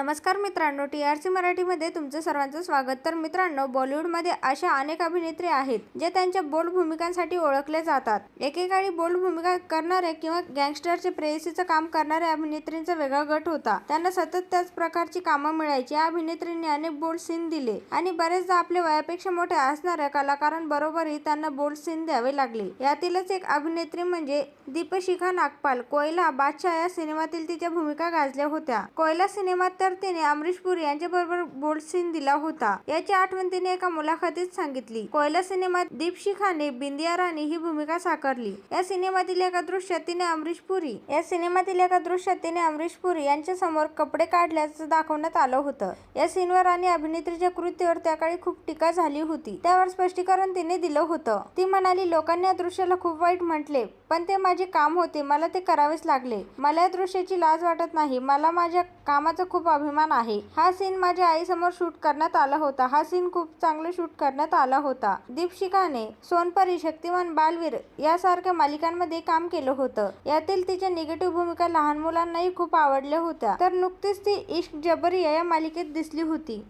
नमस्कार मित्रांनो T R C मराठीमध्ये तुमचं सर्वांचं स्वागत. तर मित्रांनो बॉलिवूडमध्ये अशा अनेक अभिनेत्री आहेत जे त्यांच्या बोल्ड भूमिकांसाठी ओळखले जातात. एकेकाळी बोल्ड भूमिका करणारे किंवा गँगस्टरचे प्रेयसीचं काम करणाऱ्या अभिनेत्रींचा वेगळा गट होता. त्यांना सतत त्याच प्रकारची कामं मिळायची. या अभिनेत्रींनी अनेक बोल्ड सीन दिले आणि बरेचदा आपल्या वयापेक्षा मोठ्या असणाऱ्या कलाकारांबरोबरही त्यांना बोल्ड सीन द्यावे लागले. यातीलच एक अभिनेत्री म्हणजे दीपशिखा नागपाल. कोयला बादशाह या सिनेमातील तिच्या भूमिका गाजल्या होत्या. कोयला सिनेमात तर तिने अमरीश पुरी यांच्याबरोबर बोल्ड सीन दिला होता. याची आठवण तिने एका मुलाखतीत सांगितली. कोयला सिनेमात दीपशी खाने बिंदिया राणी ही भूमिका साकारली. या सिनेमातील एका दृश्यात तिने अमरीश पुरी या सिनेमातील एका दृश्यात तिने अमरीश पुरी यांच्या समोर कपडे काढल्याचं दाखवण्यात आलं होतं. या सीनवर आणि अभिनेत्रीच्या कृतीवर त्या काळी खूप टीका झाली होती. त्यावर स्पष्टीकरण तिने दिलं होतं. ती म्हणाली लोकांनी या दृश्याला खूप वाईट म्हटले पण ते माझे काम होते. मला ते करावेच लागले. मला या दृश्याची लाज वाटत नाही. मला माझ्या कामाचा खूप अभिमान आहे. हा सीन माझ्या आईसमोर शूट करण्यात आला होता. हा सीन खूप चांगले शूट करण्यात आला होता. दीपशिकाने सोनपरी शक्तिमान बालवीर यासारख्या मालिकांमध्ये काम केलं होतं. यातील तिच्या निगेटिव्ह भूमिका लहान मुलांनाही खूप आवडल्या होत्या. तर नुकतीच ती इश्क जबरिया या मालिकेत दिसली होती.